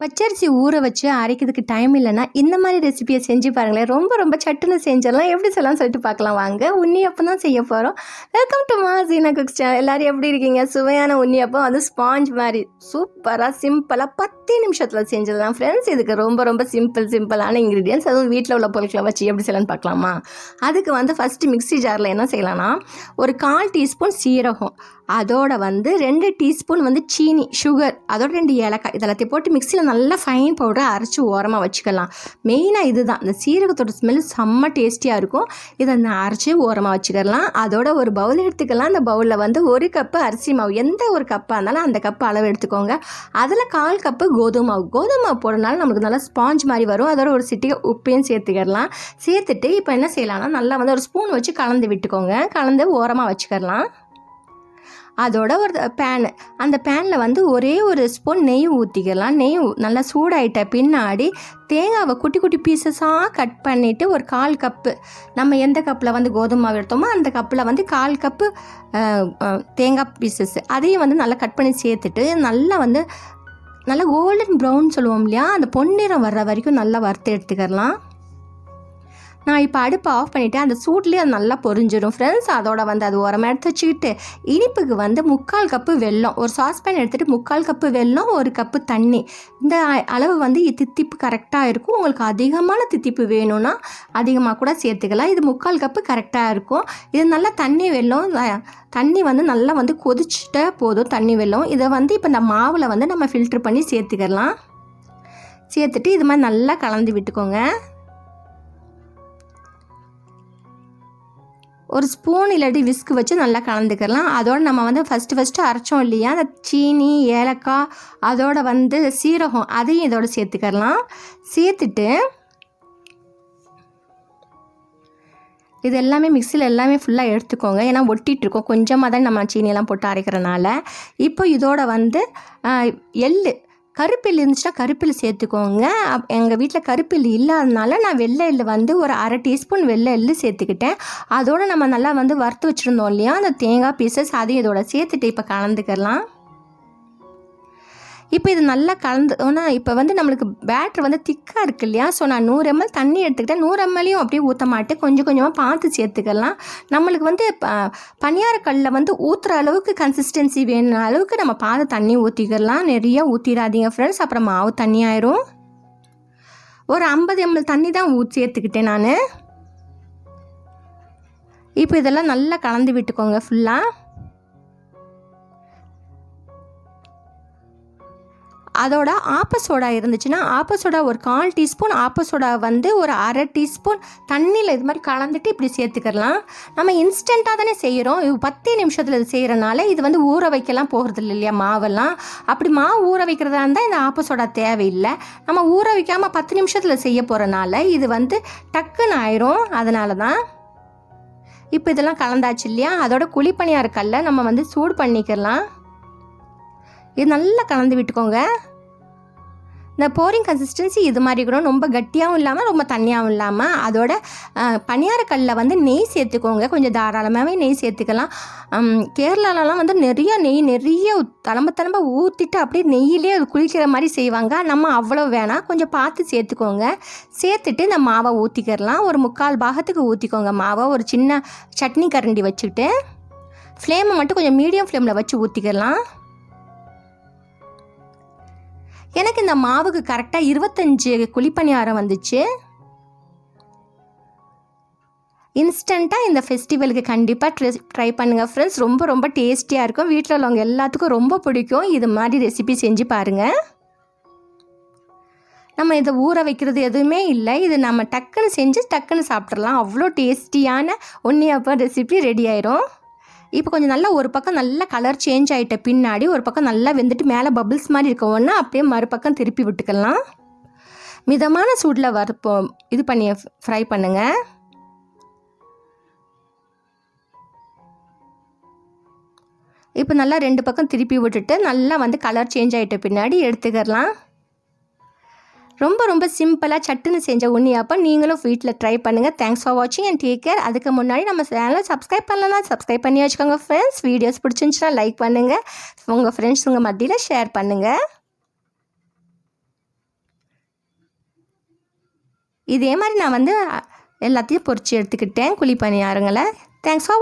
பச்சரிசி ஊற வச்சு அரைக்கிறதுக்கு டைம் இல்லைன்னா இந்த மாதிரி ரெசிபியை செஞ்சு பாருங்களேன். ரொம்ப ரொம்ப சட்டுன்னு செஞ்சிடலாம். எப்படி சொல்லலாம் சொல்லிட்டு பார்க்கலாம். வாங்க உன்னியப்பம் தான் செய்ய போகிறோம் வெல்கம் டு மா சீனா குக்ஸ் எல்லோரும் எப்படி இருக்கீங்க? சுவையான உன்னியப்பம் அது ஸ்பாஞ்ச் மாதிரி. சூப்பராக சிம்பிளாக பத்து நிமிஷத்தில் செஞ்சிடலாம். ஃப்ரெண்ட்ஸ் இதுக்கு ரொம்ப ரொம்ப சிம்பிள் சிம்பிளான இன்க்ரீடியன்ஸ் அதுவும் வீட்டில் உள்ள பொருட்களை வச்சு எப்படி செய்யலாம்னு பார்க்கலாமா? அதுக்கு வந்து ஃபஸ்ட்டு மிக்ஸி ஜாரில் என்ன செய்யலாம்னா ஒரு கால் டீஸ்பூன் சீரகம் அதோட வந்து ரெண்டு டீஸ்பூன் வந்து சீனி சுகர் அதோட ரெண்டு ஏலக்காய் இதெல்லாத்தையும் போட்டு மிக்சியில் நல்லா ஃபைன் பவுடரை அரைச்சி ஓரமாக வச்சுக்கலாம். மெயினாக இதுதான். இந்த சீரகத்தோட ஸ்மெல் செம்ம டேஸ்டியாக இருக்கும். இதை நான் அரைச்சி ஓரமாக வச்சுக்கலாம். அதோட ஒரு பவுல் எடுத்துக்கலாம். அந்த பவுலில் வந்து ஒரு கப்பு அரிசி மாவு எந்த ஒரு கப்பாக இருந்தாலும் அந்த கப்பு அளவு எடுத்துக்கோங்க. அதில் கால் கப்பு கோதுமை மாவு. கோதுமை மாவு போடுறதுனால நமக்கு நல்லா ஸ்பாஞ்ச் மாதிரி வரும். அதோட ஒரு சிட்டிகை உப்பையும் சேர்த்துக்கிடலாம் சேர்த்துட்டு இப்போ என்ன செய்யலாம்னா நல்லா வந்து ஒரு ஸ்பூன் வச்சு கலந்து விட்டுக்கோங்க. கலந்து ஓரமாக வச்சுக்கலாம். அதோட ஒரு பேனு அந்த பேனில் வந்து ஒரே ஒரு ஸ்பூன் நெய் ஊற்றிக்கலாம் நெய் நல்லா சூடாயிட்ட பின்னாடி தேங்காவை குட்டி குட்டி பீசஸாக கட் பண்ணிவிட்டு ஒரு கால் கப்பு நம்ம எந்த கப்பில் வந்து கோதுமை மாவு எடுத்தோமோ அந்த கப்பில் வந்து கால் கப்பு தேங்காய் பீசஸ் அதையும் வந்து நல்லா கட் பண்ணி சேர்த்துட்டு நல்லா வந்து நல்லா கோல்டன் ப்ரௌன் சொல்லுவோம் இல்லையா? அந்த பொன்னிறம் வர்ற வரைக்கும் நல்லா வறுத்து எடுத்துக்கலாம் நான் இப்போ அடுப்பை ஆஃப் பண்ணிவிட்டு அந்த சூட்லேயே அது நல்லா பொரிஞ்சிடும். ஃப்ரெண்ட்ஸ் அதோட வந்து அது உரமாக எடுத்து வச்சுக்கிட்டு இனிப்புக்கு வந்து முக்கால் கப்பு வெல்லம் ஒரு சாஸ்பேன் எடுத்துகிட்டு முக்கால் கப்பு வெல்லம் ஒரு கப்பு தண்ணி. இந்த அ- அளவு வந்து தித்திப்பு கரெக்டாக இருக்கும். உங்களுக்கு அதிகமான தித்திப்பு வேணும்னா அதிகமாக கூட சேர்த்துக்கலாம். இது முக்கால் கப்பு கரெக்டாக இருக்கும். இது நல்லா தண்ணி வெல்லம் தண்ணி வந்து நல்லா வந்து கொதிச்சுட்டே போதும் தண்ணி வெல்லம். இதை வந்து இப்போ இந்த மாவில் வந்து நம்ம ஃபில்ட்ரு பண்ணி சேர்த்துக்கலாம். சேர்த்துட்டு இது மாதிரி நல்லா கலந்து விட்டுக்கோங்க. ஒரு ஸ்பூன் இல்லாட்டி விஸ்க் வச்சு நல்லா கலந்துக்கலாம். அதோடு நம்ம வந்து ஃபஸ்ட்டு ஃபஸ்ட்டு அரைச்சோம் இல்லையா? அந்த சீனி ஏலக்காய் அதோட வந்து சீரகம் அதையும் இதோட சேர்த்துக்கலாம். சேர்த்துட்டு இது எல்லாமே மிக்சியில் எல்லாமே ஃபுல்லாக எடுத்துக்கோங்க. ஏன்னா ஒட்டிகிட்ருக்கோம் இருக்கோம். கொஞ்சமாக தான் நம்ம சீனியெல்லாம் போட்டு அரைக்கிறனால. இப்போ இதோட வந்து எள்ளு. கருப்பில் இருந்துச்சுன்னா கருப்பில் சேர்த்துக்கோங்க. எங்கள் வீட்டில் கருப்பில் இல்லாதனால நான் வெள்ளை எள்ளு வந்து ஒரு அரை டீஸ்பூன் வெள்ளை எள்ளு சேர்த்துக்கிட்டேன். அதோடு நம்ம நல்லா வந்து வறுத்து வச்சுருந்தோம் இல்லையா? அந்த தேங்காய் பீசஸ் அதையும் இதோட சேர்த்துட்டு இப்போ கலந்துக்கலாம். இப்போ இது நல்லா கலந்து ஆனால் இப்போ வந்து நம்மளுக்கு பேட்டர் வந்து திக்காக இருக்கு இல்லையா? ஸோ நான் நூறு எம்எல் தண்ணி எடுத்துக்கிட்டேன் நூறு எம்எல்லையும் அப்படியே ஊற்ற மாட்டேன். கொஞ்சம் கொஞ்சமாக பார்த்து சேர்த்துக்கலாம். நம்மளுக்கு வந்து ப- வந்து ஊற்றுற அளவுக்கு கன்சிஸ்டன்சி வேணுன அளவுக்கு நம்ம பார்த்து தண்ணி ஊற்றிக்கலாம் நிறைய ஊற்றிடாதீங்க ஃப்ரெண்ட்ஸ் அப்புறம் மாவு தண்ணி ஆயிரும். ஒரு ஐம்பது எம்எல் தண்ணி தான் ஊற்றி சேர்த்துக்கிட்டேன் நான். இப்போ இதெல்லாம் நல்லா கலந்து விட்டுக்கோங்க ஃபுல்லாக அதோட ஆப்பசோடா இருந்துச்சுன்னா ஆப்பசோடா ஒரு கால் டீஸ்பூன் ஆப்பசோடா வந்து ஒரு அரை டீஸ்பூன் தண்ணியில் இது மாதிரி கலந்துட்டு இப்படி சேர்த்துக்கலாம். நம்ம இன்ஸ்டண்ட்டாக தானே செய்கிறோம் பத்து நிமிஷத்தில் இது செய்கிறனால இது வந்து ஊற வைக்கலாம் போகிறது இல்லை இல்லையா மாவெல்லாம். அப்படி மாவு ஊற வைக்கிறதா இருந்தால் இந்த ஆப்பசோடா தேவையில்லை. நம்ம ஊற வைக்காமல் பத்து நிமிஷத்தில் செய்ய போகிறனால இது வந்து டக்குன்னு ஆயிரும். அதனால தான் இப்போ இதெல்லாம் கலந்தாச்சு இல்லையா? அதோட குழிப்பணியாக இருக்கல்ல நம்ம வந்து சூடு பண்ணிக்கலாம். இது நல்லா கலந்து விட்டுக்கோங்க. இந்த போரிங் கன்சிஸ்டன்சி இது மாதிரி இருக்கணும் ரொம்ப கட்டியாகவும் இல்லாமல் ரொம்ப தண்ணியாகவும் இல்லாமல் அதோட பணியாரக்கல்லில் வந்து நெய் சேர்த்துக்கோங்க. கொஞ்சம் தாராளமாகவே நெய் சேர்த்துக்கலாம். கேரளாலலாம் வந்து நிறைய நெய் நிறைய ஊத்- தளம்ப தளம்ப ஊற்றிட்டு அப்படியே நெய்யிலே அது குளிக்கிற மாதிரி செய்வாங்க. நம்ம அவ்வளோ வேணாம். கொஞ்சம் பார்த்து சேர்த்துக்கோங்க. சேர்த்துட்டு இந்த மாவை ஊற்றிக்கிறலாம் ஒரு முக்கால் பாகத்துக்கு ஊற்றிக்கோங்க மாவை. ஒரு சின்ன சட்னி கரண்டி வச்சுக்கிட்டு ஃப்ளேமை மட்டும் கொஞ்சம் மீடியம் ஃப்ளேமில் வச்சு ஊற்றிக்கிறலாம் எனக்கு இந்த மாவுக்கு கரெக்டாக இருபத்தஞ்சு குழிப்பணியாரம் வந்துச்சு. இன்ஸ்டண்ட்டாக இந்த ஃபெஸ்டிவலுக்கு கண்டிப்பாக ட்ரை ட்ரை பண்ணுங்கள் ஃப்ரெண்ட்ஸ் ரொம்ப ரொம்ப டேஸ்டியாக இருக்கும். வீட்டில் உள்ளவங்க எல்லாத்துக்கும் ரொம்ப பிடிக்கும். இது மாதிரி ரெசிபி செஞ்சு பாருங்கள் நம்ம இதை ஊற வைக்கிறது எதுவுமே இல்லை. இது நம்ம டக்குன்னு செஞ்சு டக்குன்னு சாப்பிட்றலாம் அவ்வளோ டேஸ்டியான உன்னியப்பம் ரெசிபி ரெடி ஆயிரும். இப்போ கொஞ்சம் நல்லா ஒரு பக்கம் நல்லா கலர் சேஞ்ச் ஆகிட்ட பின்னாடி ஒரு பக்கம் நல்லா வெந்துட்டு மேலே பபிள்ஸ் மாதிரி இருக்க அப்படியே மறுபக்கம் திருப்பி விட்டுக்கலாம். மிதமான சூடில் வறுப்போம். இது பண்ணி ஃப்ரை பண்ணுங்கள் இப்போ நல்லா ரெண்டு பக்கம் திருப்பி விட்டுட்டு நல்லா வந்து கலர் சேஞ்ச் ஆகிட்ட பின்னாடி எடுத்துக்கலாம் ரொம்ப ரொம்ப சிம்பிளாக சட்டுன்னு செஞ்ச உன்னியாப்பம் நீங்களும் வீட்டில் ட்ரை பண்ணுங்கள் தேங்க்ஸ் ஃபார் வாட்சிங் அண்ட் டேக் கேர் அதுக்கு முன்னாடி நம்ம சேனலை சப்ஸ்கிரைப் பண்ணலாம் சப்ஸ்கிரைப் பண்ணி வச்சுக்கோங்க ஃப்ரெண்ட்ஸ் வீடியோஸ் பிடிச்சிருந்துச்சுன்னா லைக் பண்ணுங்கள் உங்கள் ஃப்ரெண்ட்ஸ் உங்கள் மத்தியில் ஷேர் பண்ணுங்கள் இதே மாதிரி நான் வந்து எல்லாத்தையும் பொறிச்சு எடுத்துக்கிட்டேன். குழி பணியாருங்களை. Thanks for